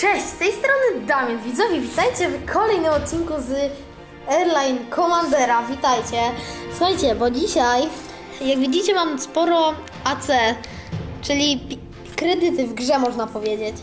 Cześć, z tej strony Damian. Widzowie, witajcie w kolejnym odcinku z Airline Commandera. Witajcie. Słuchajcie, bo dzisiaj, jak widzicie, mam sporo AC, czyli kredyty w grze, można powiedzieć.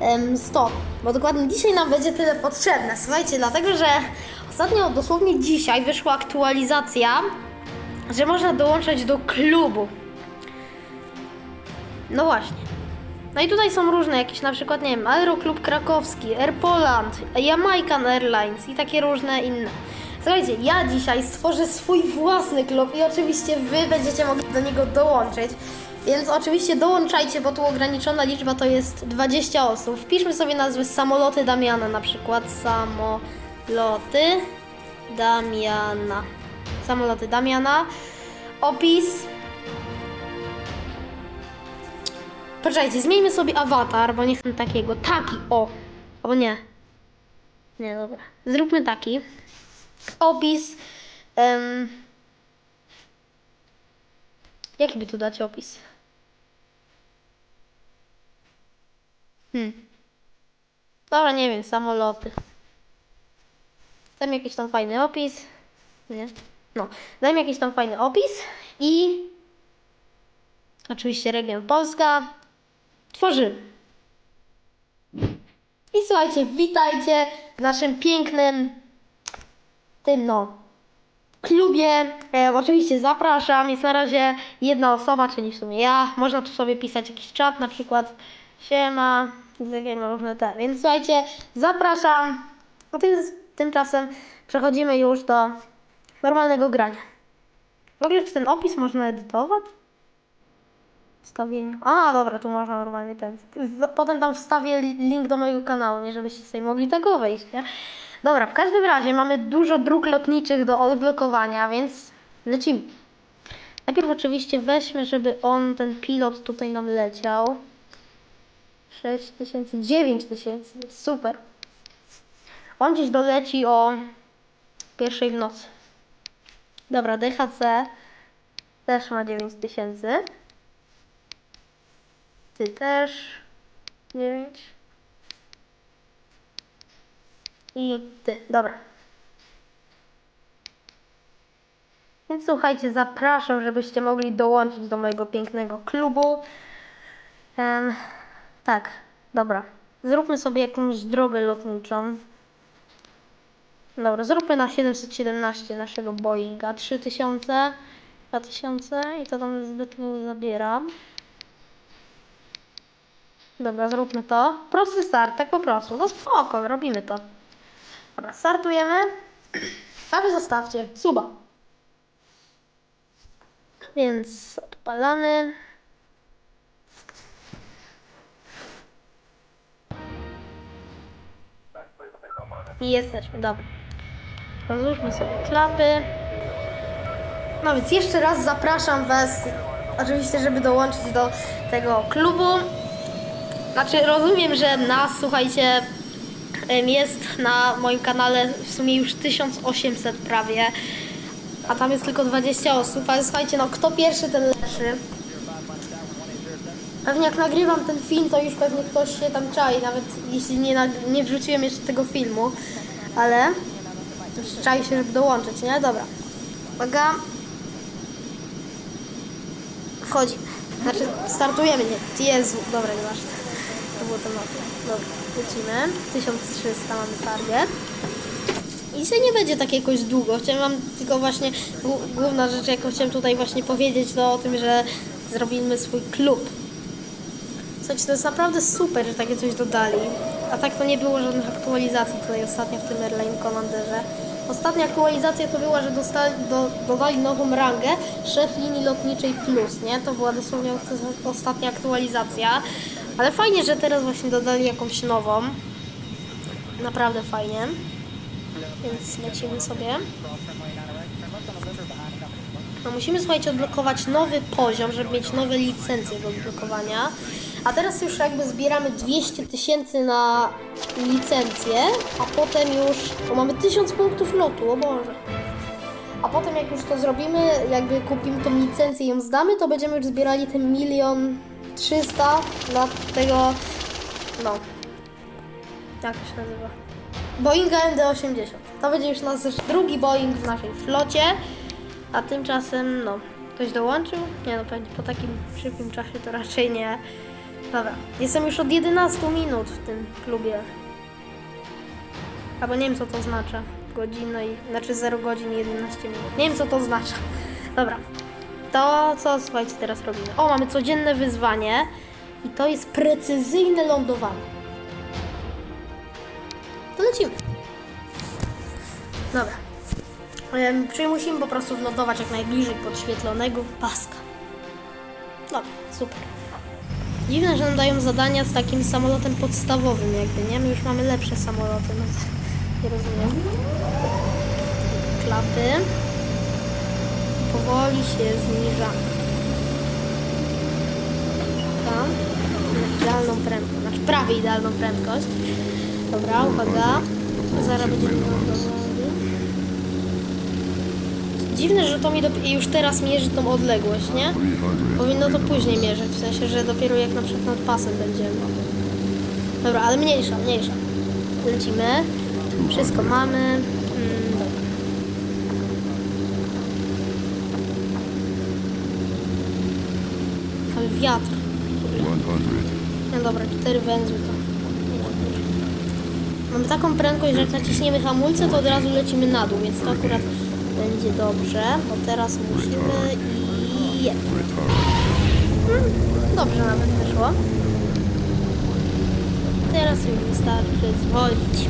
Em, 100, bo dokładnie dzisiaj nam będzie tyle potrzebne. Słuchajcie, dlatego że ostatnio, dosłownie dzisiaj, wyszła aktualizacja, że można dołączać do klubu. No właśnie. No i tutaj są różne jakieś, na przykład, nie wiem, Aeroklub Krakowski, Air Poland, Jamaican Airlines i takie różne inne. Słuchajcie, ja dzisiaj stworzę swój własny klub i oczywiście wy będziecie mogli do niego dołączyć. Więc oczywiście dołączajcie, bo tu ograniczona liczba to jest 20 osób. Wpiszmy sobie nazwy samoloty Damiana na przykład. Samoloty Damiana. Samoloty Damiana. Opis. Poczekajcie, zmieńmy sobie awatar, bo nie chcę takiego. Taki, o. O nie. Nie, dobra. Zróbmy taki. Opis. em, Jaki by tu dać opis? Hmm. Dobra, nie wiem, samoloty. Dajmy jakiś tam fajny opis. Nie? No, dajmy jakiś tam fajny opis i oczywiście region Polska. Tworzymy. I słuchajcie, witajcie w naszym pięknym tym no klubie. E, oczywiście zapraszam. Jest na razie jedna osoba, czyli w sumie ja. Można tu sobie pisać jakiś czat, na przykład siema, takie różne te. Więc słuchajcie, zapraszam. A tym, tymczasem przechodzimy już do normalnego grania. W ogóle czy ten opis można edytować? Wstawieniu. A, dobra, tu można normalnie ten. Potem tam wstawię li- link do mojego kanału, nie żebyście sobie mogli tego wejść, nie? Dobra, w każdym razie mamy dużo dróg lotniczych do odblokowania, więc lecimy. Najpierw oczywiście weźmy, żeby on, ten pilot tutaj nam leciał. 6 tysięcy, 9 tysięcy, super. On gdzieś doleci o pierwszej w nocy. Dobra, DHC też ma 9 tysięcy. Ty też. 9. I ty, dobra. Więc słuchajcie, zapraszam, żebyście mogli dołączyć do mojego pięknego klubu. Em, tak, dobra. Zróbmy sobie jakąś drogę lotniczą. Dobra, zróbmy na 717 naszego Boeinga. 3000, 2000 i to tam mu zabieram. Dobra, zróbmy to. Prosty start, tak po prostu. No spoko, robimy to. Dobra, startujemy. A wy zostawcie suba. Więc odpalamy. I jesteśmy, dobra. Rozłóżmy sobie klapy. No więc jeszcze raz zapraszam Was, oczywiście, żeby dołączyć do tego klubu. Znaczy, rozumiem, że nas, słuchajcie, jest na moim kanale w sumie już 1800 prawie, a tam jest tylko 20 osób, ale słuchajcie, no kto pierwszy, ten lepszy. Pewnie jak nagrywam ten film, to już pewnie ktoś się tam czai, nawet jeśli nie, nie wrzuciłem jeszcze tego filmu, ale czai się, żeby dołączyć, nie? Dobra. Uwaga. Wchodzimy. Znaczy, startujemy, nie. Jezu, dobra, nie masz. To było tematy. Dobra, lecimy. 1300 mamy target. I dzisiaj nie będzie tak jakoś długo. Chciałem wam tylko właśnie, głó- główna rzecz, jaką chciałem tutaj właśnie powiedzieć, to o tym, że zrobimy swój klub. Słuchajcie, to jest naprawdę super, że takie coś dodali. A tak to nie było żadnych aktualizacji tutaj ostatnio w tym Airline Commanderze. Ostatnia aktualizacja to była, że dostali, do, dodali nową rangę szef linii lotniczej plus, nie? To była dosłownie os- ostatnia aktualizacja. Ale fajnie, że teraz właśnie dodali jakąś nową. Naprawdę fajnie. Więc lecimy sobie. No musimy, słuchajcie, odblokować nowy poziom, żeby mieć nowe licencje do odblokowania. A teraz już jakby zbieramy 200 tysięcy na licencję, a potem już... O, mamy 1000 punktów lotu, o Boże. A potem jak już to zrobimy, jakby kupimy tą licencję i ją zdamy, to będziemy już zbierali ten milion trzysta dla tego, no, Jak to się nazywa? Boeinga MD-80. To będzie już nasz drugi Boeing w naszej flocie. A tymczasem, no, ktoś dołączył? Nie no, pewnie po takim szybkim czasie to raczej nie. Dobra, jestem już od 11 minut w tym klubie. Albo nie wiem co to oznacza. Godzina i... Znaczy 0 godzin i 11 minut. Nie wiem co to oznacza. Dobra. To co słuchajcie teraz robimy? O, mamy codzienne wyzwanie. I to jest precyzyjne lądowanie. To lecimy. Dobra. Em, Czyli musimy po prostu wlądować jak najbliżej podświetlonego paska. Dobra, super. Dziwne, że nam dają zadania z takim samolotem podstawowym jakby, nie? My już mamy lepsze samoloty, no nie rozumiem. Klapy. Powoli się zniżamy. Tam. Na idealną prędkość, znaczy prawie idealną prędkość. Dobra, uwaga. Zaraz będziemy. Dziwne, że to mi już teraz mierzy tą odległość, nie? 300. Powinno to później mierzyć, w sensie, że dopiero jak na przykład nad pasem będziemy. Dobra, ale mniejsza, mniejsza. Lecimy. Wszystko mamy. Mm, dobra. Ale wiatr. 100. No dobra, cztery węzły to. Mamy taką prędkość, że jak naciśniemy hamulce, to od razu lecimy na dół, więc to akurat będzie dobrze, bo teraz musimy i... Retard. Dobrze nawet wyszło. Teraz już wystarczy zwolnić.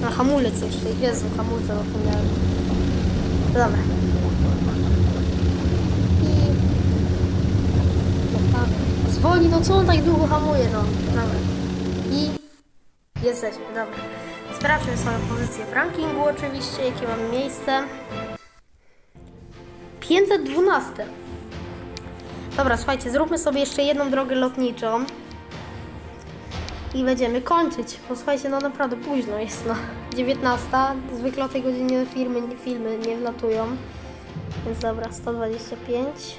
Na hamulec jeszcze. Jezu, hamulce zapomniałem. Dobra. I... No tak. Zwolni, no co on tak długo hamuje, no. Dobra. I... Jesteśmy, dobra. Sprawdźmy swoją pozycję w rankingu oczywiście, jakie mamy miejsce. 512. Dobra, słuchajcie, zróbmy sobie jeszcze jedną drogę lotniczą. I będziemy kończyć. Bo słuchajcie, no naprawdę późno jest, no. 19. Zwykle o tej godzinie filmy nie wlatują. Więc dobra, 125.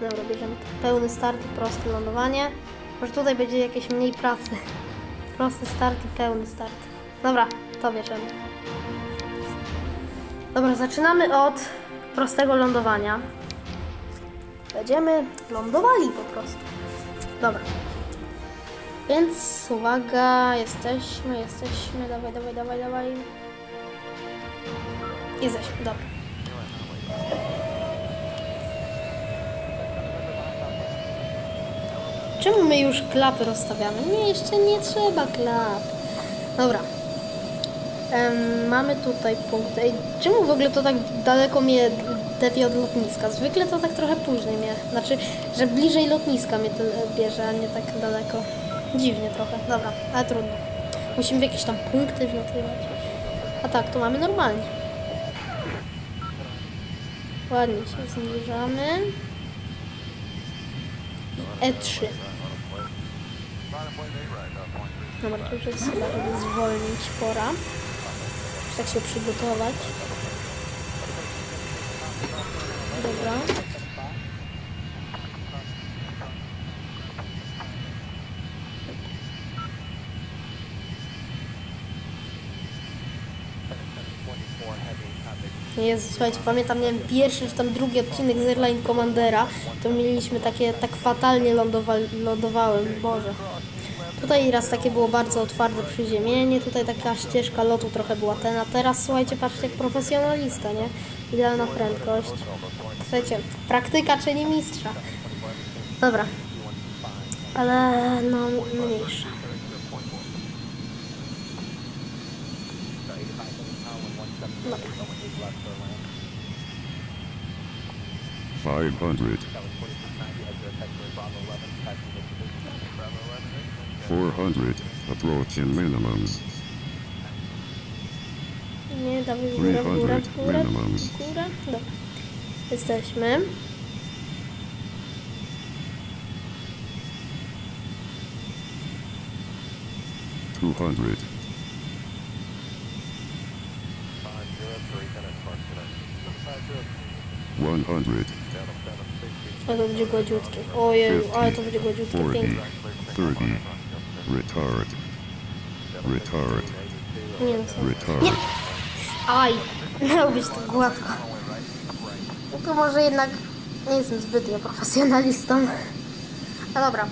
Dobra, bierzemy pełny start i proste lądowanie. Może tutaj będzie jakieś mniej pracy. Prosty start i pełny start. Dobra, to bierzemy. Dobra, zaczynamy od prostego lądowania. Będziemy lądowali po prostu. Dobra. Więc uwaga, jesteśmy, jesteśmy, dawaj, dawaj, dawaj, dawaj. Jesteśmy, dobra. Czemu my już klapy rozstawiamy? Nie, jeszcze nie trzeba klap. Dobra. Mamy tutaj punkt. Ej, czemu w ogóle to tak daleko mnie tepie od lotniska? Zwykle to tak trochę później mnie. Znaczy, że bliżej lotniska mnie bierze, a nie tak daleko. Dziwnie trochę. Dobra, ale trudno. Musimy w jakieś tam punkty wlatywać. A tak, to mamy normalnie. Ładnie się zniżamy. I E3. Dobra, to już jest chyba, żeby zwolnić pora. Tak się przygotować. Dobra. Jezu, słuchajcie, pamiętam, nie wiem, pierwszy czy tam drugi odcinek z Airline Commandera, to mieliśmy takie, tak fatalnie lądowa lądowałem, Boże. Tutaj raz takie było bardzo twarde przyziemienie, tutaj taka ścieżka lotu trochę była ten, a teraz słuchajcie, patrzcie jak profesjonalista, nie? Idealna prędkość. Słuchajcie, praktyka czyni mistrza. Dobra. Ale no mniejsza. 500. 400. Approaching minimums. Nie, dawaj w górę, w górę, w górę, minimum. w górę. Dobra. Jesteśmy. Two hundred. One hundred. Ale to będzie gładziutkie. Ojej, ale to będzie gładziutkie, Forty. piękne. Thirty. Retard. Retard. Nie wiem co. Retard. Nie! Aj! Miało być to gładko. No to może jednak nie jestem zbytnio profesjonalistą. No dobra.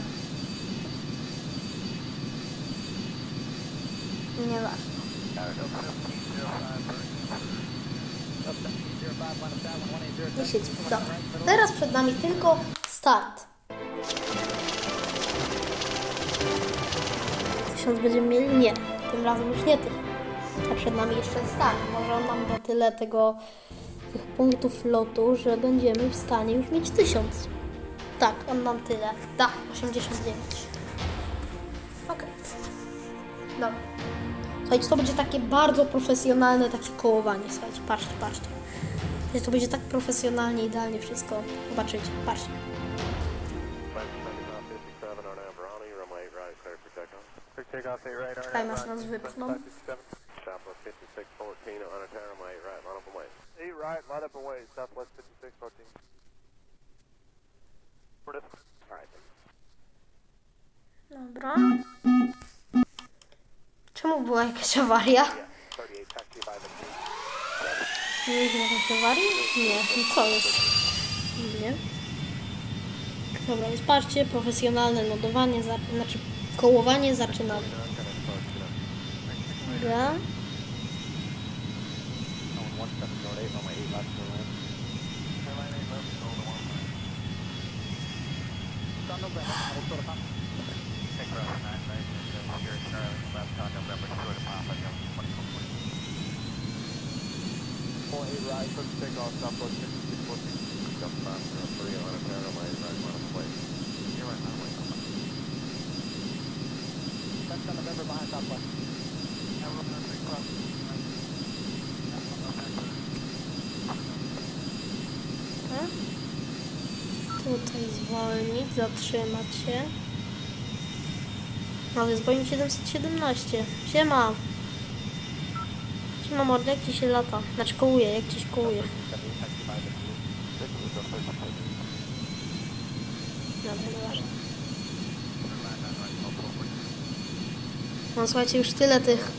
Nieważne. Nie siedź. Dobra. Teraz przed nami tylko start. Tysiąc będziemy mieli? Nie. Tym razem już nie tysiąc. A przed nami jeszcze start. Może on nam da tyle tego, tych punktów lotu, że będziemy w stanie już mieć tysiąc. Tak, on nam tyle. Da, 89. Okej. Dobra. Słuchajcie, to będzie takie bardzo profesjonalne takie kołowanie. Słuchajcie, patrzcie, patrzcie. Słuchajcie, To będzie tak profesjonalnie, idealnie wszystko. Zobaczycie, patrzcie. Tutaj masz nas wypchną. Southwest 5614 on a tower, my eight right, line up and wait. Eight right, line up and wait, Southwest 5614. Alright, Dobra. Czemu była jakaś awaria? 38 taxi by the Nie mieliśmy jakąś awarię? Nie, co jest? Nie. Dobra, więc patrzcie, profesjonalne lodowanie, za, znaczy kołowanie zaczynamy. Dobra. Four eight right, first take off, Southwest 5614. Jump faster on three on a tower, my eight right, line up and wait. You're right, line wait. That's on November behind Southwest. Dobra. Tutaj zwolnić, zatrzymać się. No, jest Boeing 717. Siema. Siema mordy, jak ci się lata? Znaczy kołuje, jak ci się kołuje. No słuchajcie, już tyle tych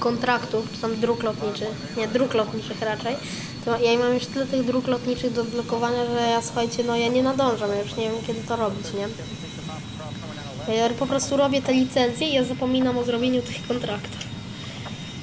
kontraktów, czy tam dróg lotniczych, nie, dróg lotniczych raczej, to ja mam już tyle tych dróg lotniczych do odblokowania, że ja słuchajcie, no ja nie nadążam, ja już nie wiem kiedy to robić, nie? Ja po prostu robię te licencje i ja zapominam o zrobieniu tych kontraktów.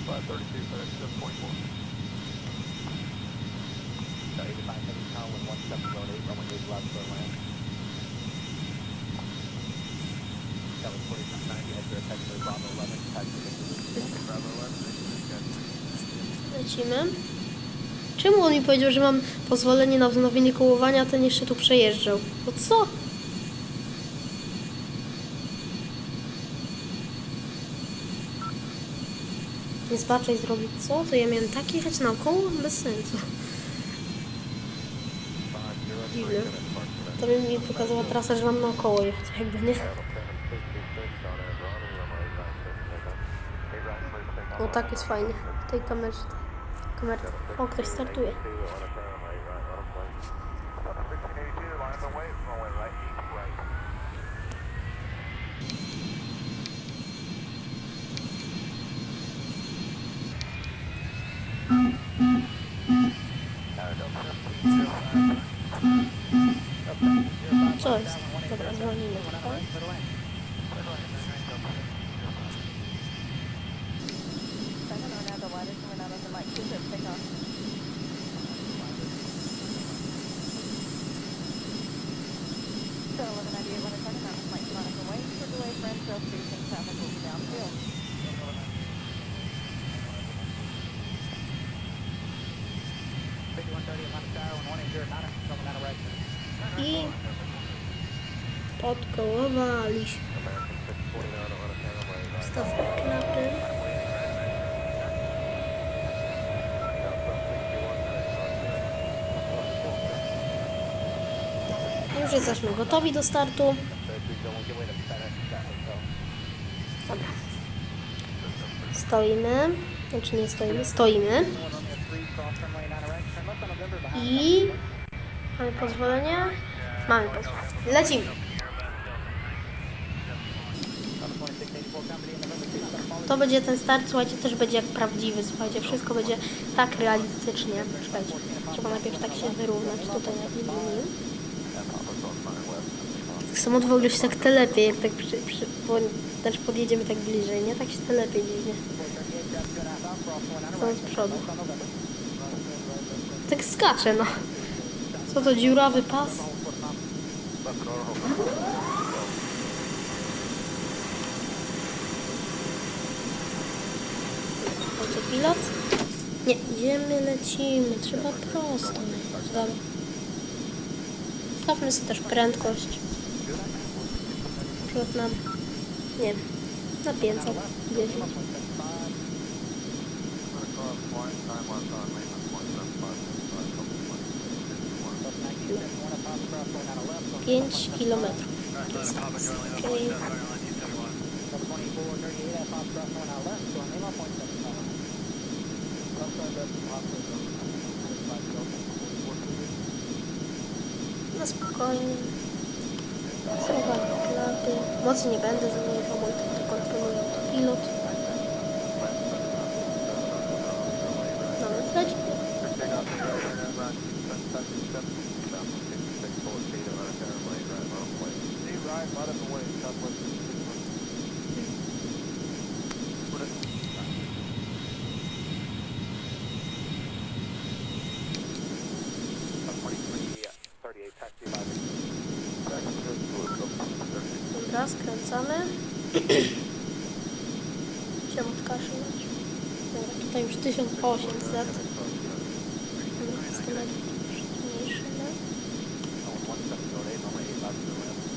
25, 32, Lecimy. Czemu on mi powiedział, że mam pozwolenie na wznowienie kołowania, ten jeszcze tu przejeżdżał? Po co? Nie zbaczaj zrobić co? To ja miałem tak jechać naokoło? Bez sensu. Dziwne. To by mi pokazała trasa, że mam naokoło jechać, jakby nie. O tak jest fajnie. W tej kamerze. Kamerce. O, ktoś startuje. I podkołowaliśmy. Stawka klapy. Już jesteśmy gotowi do startu. Dobra. Stoimy. Znaczy nie stoimy, stoimy. I mamy pozwolenie? Mamy pozwolenie. Lecimy. To będzie ten start, słuchajcie, też będzie jak prawdziwy, słuchajcie, wszystko będzie tak realistycznie. Czekajcie, trzeba najpierw tak się wyrównać tutaj na linii. Samolot w ogóle się tak telepie, jak tak przy, przy, bo też podjedziemy tak bliżej, nie? Tak się telepie dziwnie. Są z przodu. Tak skacze, no. Co to, dziurawy pas? Autopilot? Nie, gdzie my lecimy? Trzeba prosto jechać. Dobra. Stawmy sobie też prędkość. Przód nam, nie na 500, 10. Pięć kilometrów dystansu. Czyli na spokojnie. Słuchaj, klapy. Mocy nie będę zmniejszał, bo to to kontroluje autopilot. No więc lecimy. Hey, Ryan, right in the way, southwest of Six Dobra, skręcamy. Chciałam odkaszlać. Dobra, tutaj już 1800. Dobra, to 100 metrów mniejszymy.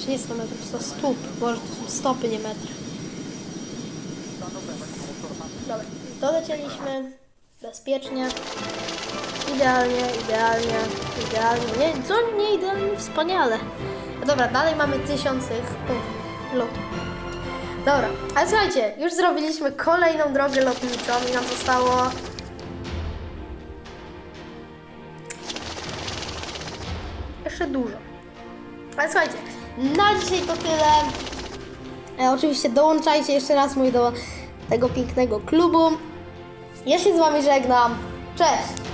Czy nie 100 metrów, 100 stóp. Może to są stopy, nie metry. Dobra, dolecieliśmy bezpiecznie. Idealnie, idealnie, idealnie. Nie, co nie idealnie, wspaniale. No dobra, dalej mamy tysiąc tych punktów lotu. Dobra, ale słuchajcie, już zrobiliśmy kolejną drogę lotniczą i nam zostało... Jeszcze dużo. Ale słuchajcie, na dzisiaj to tyle. E, oczywiście dołączajcie jeszcze raz mój do tego pięknego klubu. Ja się z Wami żegnam. Cześć!